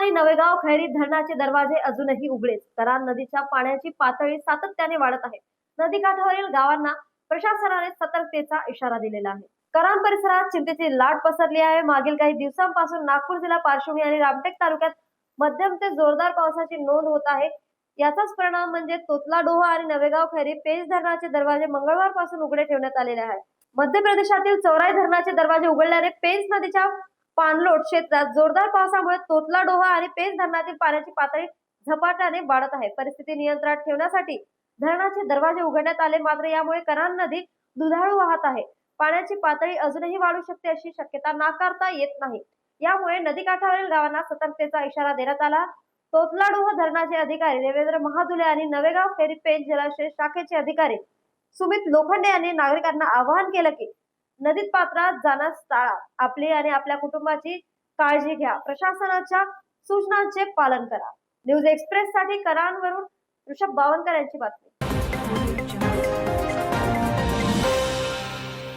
आणि नवेगाव खैरी धरणाचे दरवाजे अजूनही उघडेच. कराड नदीच्या पाण्याची पातळी सातत्याने वाढत आहे. नदीकाठावरील गावांना प्रशासनाने सतर्कतेचा इशारा दिलेला आहे. करान परिसरात चिंतेची लाट पसरली आहे. मागील काही दिवसांपासून नागपूर जिल्हा पार्श्वभूमी आणि रामटेक तालुक्यात मध्यम ते जोरदार पावसाची नोंद होत आहे. याचाच परिणाम म्हणजे तोतला डोहा आणि नवेगाव खैरी पेज धरणाचे दरवाजे मंगळवारपासून उघडे ठेवण्यात आलेले आहेत. मध्य प्रदेशातील चौराई धरणाचे दरवाजे उघडल्याने पेंच नदीच्या पाणलोट क्षेत्रात जोरदार पावसामुळे तोतला डोहा आणि पेज धरणातील पाण्याची पातळी झपाट्याने वाढत आहे. परिस्थिती नियंत्रणात ठेवण्यासाठी धरणाचे दरवाजे उघडण्यात आले मात्र यामुळे करान नदी दुधाळू वाहत आहे. पाण्याची पातळी अजूनही वाढू शकते अशी शक्यता नाकारता येत नाही. यामुळे नदीकाठावरील गावांना सतर्कतेचा इशारा देण्यात आला. तोतलाडोह धरणाचे अधिकारी देवेंद्र महादुले आणि नवेगाव फेरी पेंच जलाशय शाखेचे अधिकारी सुमित लोखंडे यांनी नागरिकांना आवाहन केलं की नदीत पात्रात जाण्यास टाळा. आपली आणि आपल्या कुटुंबाची काळजी घ्या. प्रशासनाच्या सूचनांचे पालन करा. न्यूज एक्सप्रेस साठी करांवरून ऋषभ बावनकर यांची बातमी.